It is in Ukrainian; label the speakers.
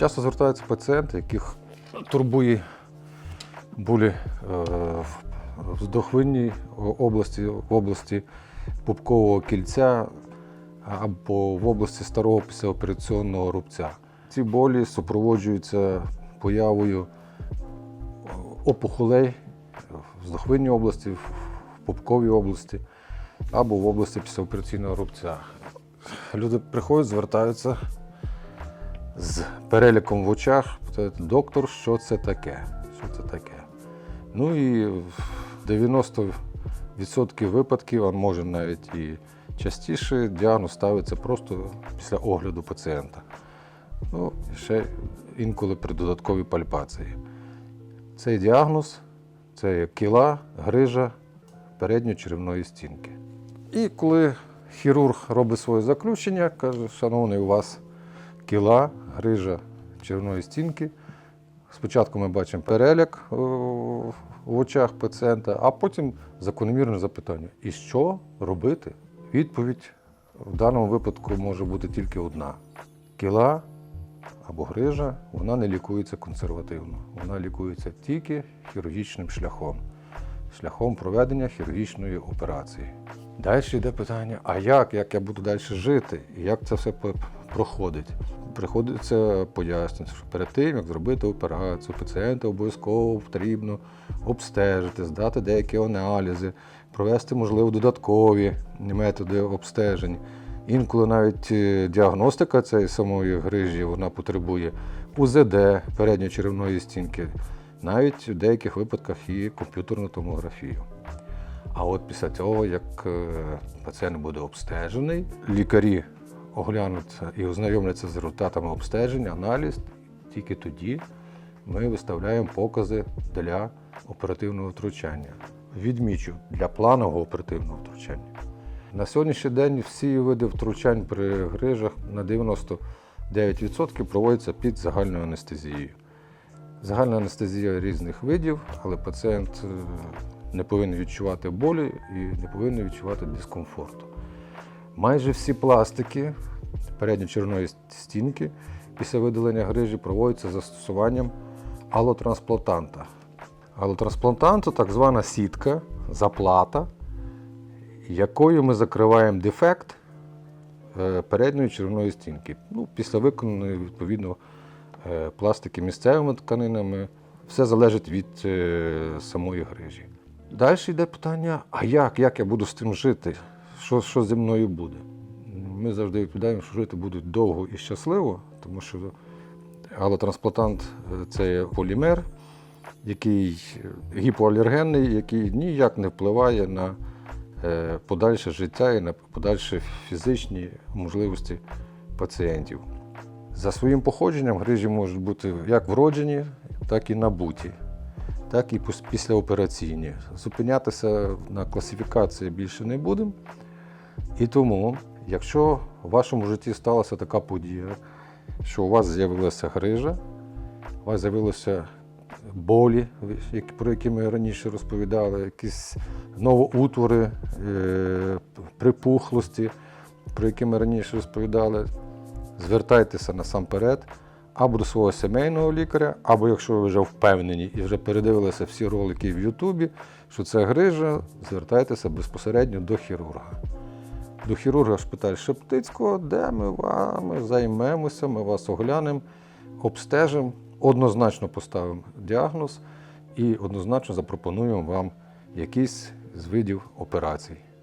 Speaker 1: Часто звертаються пацієнти, яких турбує болі е, в вздохвинній області, в області пупкового кільця або в області старого післяопераційного рубця. Ці болі супроводжуються появою опухолей в вздохвинній області, в пупковій області або в області післяопераційного рубця. Люди приходять, звертаються з переліком в очах, доктор, що це таке? Що це таке? Ну і 90% випадків, а може навіть і частіше, діагноз ставиться просто після огляду пацієнта. Ну, ще інколи при додатковій пальпації. Цей діагноз це кіла, грижа передньої стінки. І коли хірург робить своє заключення, каже, шановний, у вас кіла, грижа червоної стінки. Спочатку ми бачимо переляк в очах пацієнта, а потім закономірне запитання: і що робити? Відповідь в даному випадку може бути тільки одна: кіла або грижа, вона не лікується консервативно. Вона лікується тільки хірургічним шляхом, шляхом проведення хірургічної операції. Далі йде питання: а як, як я буду далі жити? І як це все проходить? Приходиться пояснювати, що перед тим, як зробити операцію, пацієнта обов'язково потрібно обстежити, здати деякі аналізи, провести, можливо, додаткові методи обстежень. Інколи навіть е, діагностика цієї самої грижі вона потребує УЗД передньої черевної стінки, навіть в деяких випадках і комп'ютерну томографію. А от після цього, як е, пацієнт буде обстежений, лікарі оглянуться і ознайомляться з результатами обстеження, аналіз, тільки тоді ми виставляємо покази для оперативного втручання. Відмічу для планового оперативного втручання. На сьогоднішній день всі види втручань при грижах на 99% проводяться під загальною анестезією. Загальна анестезія різних видів, але пацієнт е, не повинен відчувати болі і не повинен відчувати дискомфорту. Майже всі пластики передньочерної стінки після видалення грижі проводяться застосуванням алотрансплантанта. Алотрансплантант це так звана сітка, заплата, якою ми закриваємо дефект е, передньої червоної стінки. Ну, після виконаної відповідно е, пластики місцевими тканинами. Все залежить від е, самої грижі. Далі йде питання: а як? Як я буду з тим жити? Що, що зі мною буде? Ми завжди відповідаємо, що жити будуть довго і щасливо, тому що алотрансплантант е, це полімер, який е, гіпоалергенний, який ніяк не впливає на е, подальше життя і на подальші фізичні можливості пацієнтів. За своїм походженням грижі можуть бути як вроджені, так і набуті, так і післяопераційні. Зупинятися на класифікації більше не будемо. І тому, якщо в вашому житті сталася така подія, що у вас з'явилася грижа, у вас з'явилися болі, про які ми раніше розповідали, якісь новоутвори, е, припухлості, про які ми раніше розповідали, звертайтеся насамперед або до свого сімейного лікаря, або якщо ви вже впевнені і вже передивилися всі ролики в Ютубі, що це грижа, звертайтеся безпосередньо до хірурга. До хірурга шпиталь Шептицького, де ми вами займемося, ми вас оглянемо, обстежимо, однозначно поставимо діагноз і однозначно запропонуємо вам якийсь з видів операцій.